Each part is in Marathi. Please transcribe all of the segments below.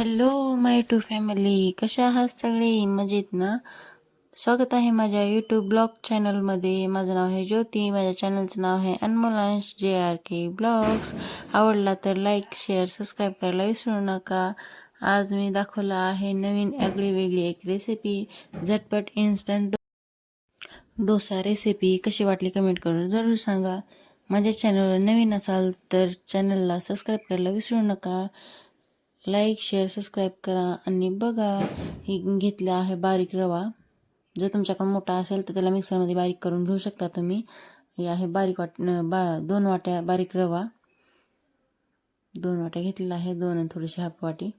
हॅलो माय टू फॅमिली कशा आहात सगळे? मजेत ना? स्वागत आहे माझ्या यूट्यूब ब्लॉग चॅनलमध्ये माझं नाव आहे ज्योती. माझ्या चॅनलचं नाव आहे अनमोलांश जे आर के ब्लॉग्स आवडला तर लाईक शेअर सबस्क्राईब करायला विसरू नका. आज मी दाखवला आहे नवीन आगळी वेगळी एक रेसिपी झटपट इन्स्टंट डोसा रेसिपी कशी वाटली कमेंट करून जरूर सांगा. माझ्या चॅनलवर नवीन असाल तर चॅनलला सबस्क्राईब करायला विसरू नका. लाईक शेअर सबस्क्राईब करा आणि बघा ही घेतला आहे बारीक रवा. जर तुमच्याकडे मोठा असेल तर त्याला मिक्सरमध्ये बारीक करून घेऊ शकता तुम्ही. हे आहे बारीक वाट बा दोन वाट्या बारीक रवा. दोन वाट्या घेतलेला आहे दोन आणि थोडीशी हाफ वाटी.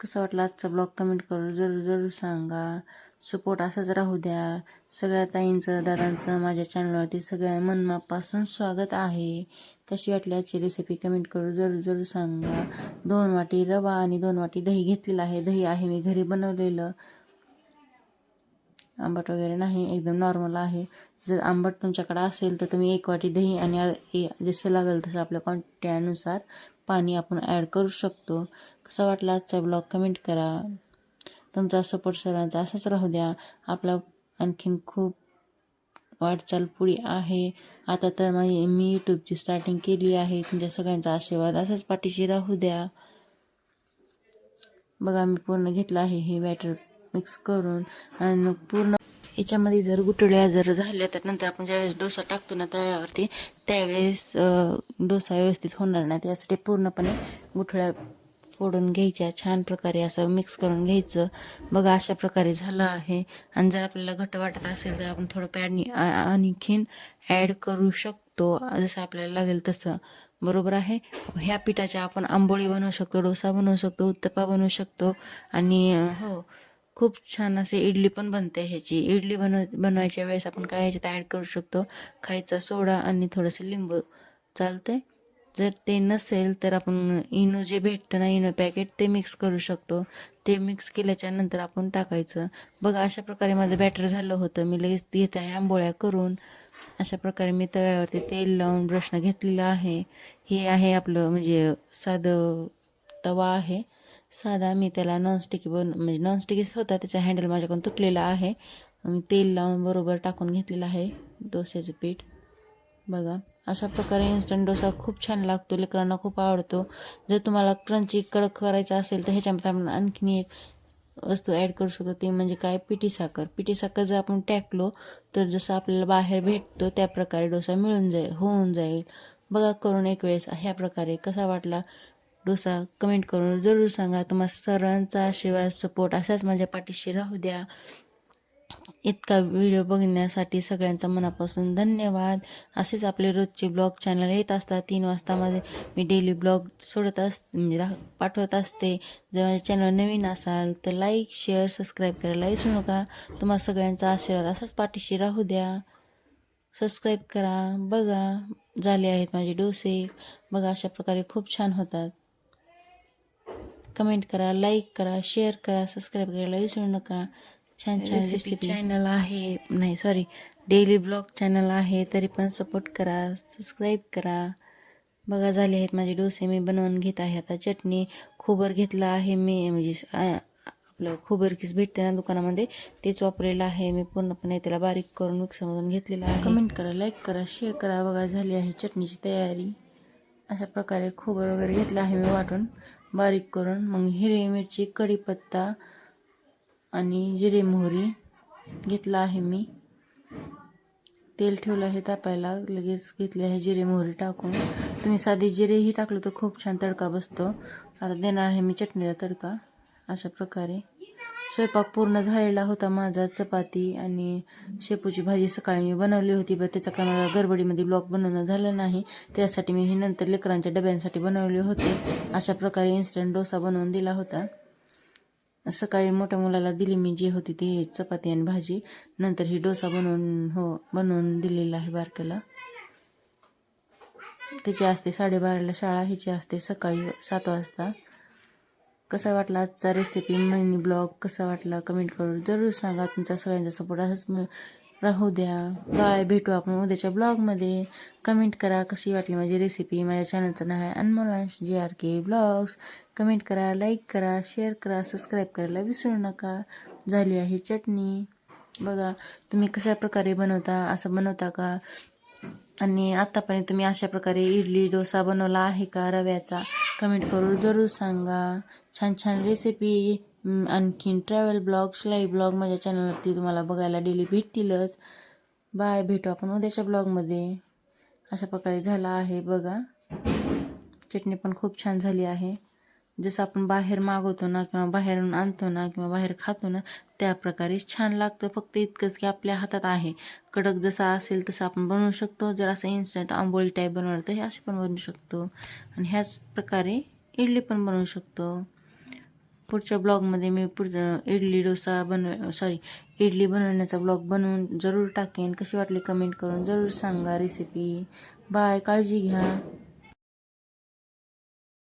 कसं वाटलं आजचा ब्लॉग? कमेंट करून जरूर जरूर सांगा. सपोर्ट असंच राहू द्या. सगळ्या ताईंचं दादांचं माझ्या चॅनलवरती सगळ्या मनमापासून स्वागत आहे. कशी वाटली आजची रेसिपी कमेंट करू जरूर जरूर सांगा. दोन वाटी रवा आणि दोन वाटी दही घेतलेलं आहे. दही आहे मी घरी बनवलेलं. आंबट वगैरे नाही एकदम नॉर्मल आहे. जर आंबट तुमच्याकडे असेल तर तुम्ही एक वाटी दही आणि ए- जसं लागेल तसं आपल्या क्वांटिटीनुसार पाणी आपण ॲड करू शकतो. कसा वाटला आजचा ब्लॉग कमेंट करा. तुमचा सपोर्ट सर्वांचा असाच राहू द्या. आपला आणखीन खूप वाटचाल पुढे आहे. आता तर माझी मी यूट्यूबची स्टार्टिंग केली आहे. तुमच्या सगळ्यांचा आशीर्वाद असाच पाठीशी राहू द्या. बघा मी पूर्ण घेतलं आहे. हे बॅटर मिक्स करून आणि पूर्ण याच्यामध्ये जर गुटळ्या जर झाल्या तर नंतर आपण ज्यावेळेस डोसा टाकतो ना त्यावरती त्यावेळेस डोसा व्यवस्थित होणार नाही. त्यासाठी पूर्णपणे गुठळ्या फोडून घ्यायच्या छान प्रकारे असं मिक्स करून घ्यायचं. बघा अशा प्रकारे झालं आहे. आणि जर आपल्याला घट्ट वाटत असेल तर आपण थोडं पॅडनी आणखीन ॲड करू शकतो. जसं आपल्याला लागेल तसं. बरोबर आहे? ह्या पिठाच्या आपण आंबोळी बनवू शकतो डोसा बनवू शकतो उत्तप्पा बनवू शकतो. आणि हो खूप छान असे इडली पण बनते ह्याची. इडली बनव बनवायच्या वेळेस आपण काय ह्याच्यात ॲड करू शकतो? खायचा सोडा आणि थोडंसं लिंबू. चालतंय? जर ते नसेल तर आपण इनो जे भेटतं ना इनो पॅकेट ते मिक्स करू शकतो. ते मिक्स केल्याच्यानंतर आपण टाकायचं. बघा अशा प्रकारे माझं बॅटर झालं होतं. मी लगेच घेत आहे आंबोळ्या करून अशा प्रकारे मी तव्यावरती तेल लावून ब्रशनं घेतलेलं आहे. हे आहे आपलं म्हणजे साधं तवा आहे. साधा मी त्याला नॉनस्टिकी बन म्हणजे नॉनस्टिकीच होता त्याचा हँडल माझ्याकडून तुटलेला आहे. मी तेल लावून बरोबर टाकून घेतलेलं आहे डोस्याचं पीठ. बघा. अशा प्रकारे इन्स्टंट डोसा खूप छान लागतो लेकरांना खूप आवडतो. जर तुम्हाला क्रंची कडक करायचा असेल तर ह्याच्यामध्ये आपण आणखीन एक वस्तू ॲड करू शकतो. ते म्हणजे काय? पिठी साखर. पिठी साखर जर आपण टाकलो तर जसं आपल्याला बाहेर भेटतो त्या प्रकारे डोसा मिळून जाईल होऊन जाईल. बघा करून एक वेळेस ह्या प्रकारे कसा वाटला? डोसा कमेंट करून जरूर सांगा. तुम्हा सर्वांचा आशीर्वाद सपोर्ट असाच माझ्या पाठीशी राहू द्या. इतका व्हिडिओ बघण्यासाठी सगळ्यांचा मनापासून धन्यवाद. असेच आपले रोजचे ब्लॉग चॅनल येत असतात. तीन वाजता माझे मी डेली ब्लॉग सोडत अस म्हणजे पाठवत असते. जर माझ्या चॅनल नवीन असाल तर लाईक शेअर सबस्क्राईब करायला विसरू नका. तुम्हा सगळ्यांचा आशीर्वाद असाच पाठीशी राहू द्या. सबस्क्राईब करा. बघा झाले आहेत माझे डोसे. बघा अशा प्रकारे खूप छान होतात. कमेंट करा लाईक करा शेअर करा सबस्क्राईब करायला विसरू नका. छान छान रेसिपी चॅनल आहे. नाही सॉरी डेली ब्लॉग चॅनल आहे. तरी पण सपोर्ट करा. सबस्क्राईब करा. बघा झाले आहेत माझे डोसे. मी बनवून घेत आहे आता चटणी. खोबर घेतलं आहे मी. म्हणजे आपलं खोबर किस भेटते ना दुकानामध्ये तेच वापरलेलं आहे. मी पूर्णपणे त्याला बारीक करून मिक्सरमधून घेतलेलं आहे. कमेंट करा लाईक करा शेअर करा. बघा झाली आहे चटणीची तयारी. अशा प्रकारे खोबर वगैरे घेतलं आहे मी वाटून. बारीक करून. मग हिरवी मिरची कढीपत्ता आणि जिरे मोहरी घेतला आहे मी. तेल ठेवलं आहे तापायला. लगेच घेतले आहे जिरे मोहरी टाकून. तुम्ही साधी जिरेही टाकलं तर खूप छान तडका बसतो. आता देणार आहे मी चटणीला तडका. अशा प्रकारे. स्वयंपाक पूर्ण झालेला होता माझा. चपाती आणि शेपूची भाजी सकाळी मी बनवली होती बरं त्याचा काय मला गडबडीमध्ये ब्लॉग बनवणं झालं नाही. त्यासाठी मी हे नंतर लेकरांच्या डब्यांसाठी बनवले होते. अशा प्रकारे इन्स्टंट डोसा बनवून दिला होता. सकाळी मोठ्या मुलाला दिली मी जी होती ती चपाती आणि भाजी. नंतर ही डोसा बनवून हो बनवून दिलेला आहे बारक्याला. तिची असते साडेबाराला शाळा हिची असते सकाळी सात वाजता. कसा वाटला आजचा रेसिपी मिनी ब्लॉग कसा वाटला? कमेंट करून जरूर सांगा. तुमच्या सगळ्यांचा सपोर्ट असंच मी राहू द्या बाय भेटू आपण उद्याच्या ब्लॉगमध्ये. कमेंट करा कशी वाटली माझी रेसिपी माझ्या चॅनलचं नाव आहे Anmolansh ji R K blogs comment करा लाईक करा शेअर करा सबस्क्राईब करायला विसरू नका. झाली आहे चटणी. बघा तुम्ही कशा प्रकारे बनवता असं बनवता का? आणि आत्तापर्यंत तुम्ही अशा प्रकारे इडली डोसा बनवला आहे का रव्याचा? कमेंट करून जरूर सांगा. छान छान रेसिपी आणखीन ट्रॅव्हल ब्लॉग शिलाई ब्लॉग माझ्या चॅनलवरती तुम्हाला बघायला डेली भेटतीलच. बाय भेटू आपण उद्याच्या ब्लॉगमध्ये अशा प्रकारे झाला आहे बघा. चटणी पण खूप छान झाली आहे. जसं आपण बाहेर मागवतो ना किंवा बाहेरून आणतो ना किंवा बाहेर खातो ना त्या प्रकारे छान लागतं. फक्त इतकंच की आपल्या हातात आहे. कडक जसा असेल तसं आपण बनवू शकतो. जर असं इन्स्टंट आंबोळी टाईप बनवलं तर हे असे पण बनवू शकतो. आणि ह्याच प्रकारे इडली पण बनवू शकतो. पुढच्या ब्लॉगमध्ये मी पुढचं इडली डोसा बनव सॉरी इडली बनवण्याचा ब्लॉग बनवून जरूर टाकेन. कशी वाटली कमेंट करून जरूर सांगा रेसिपी बाय काळजी घ्या.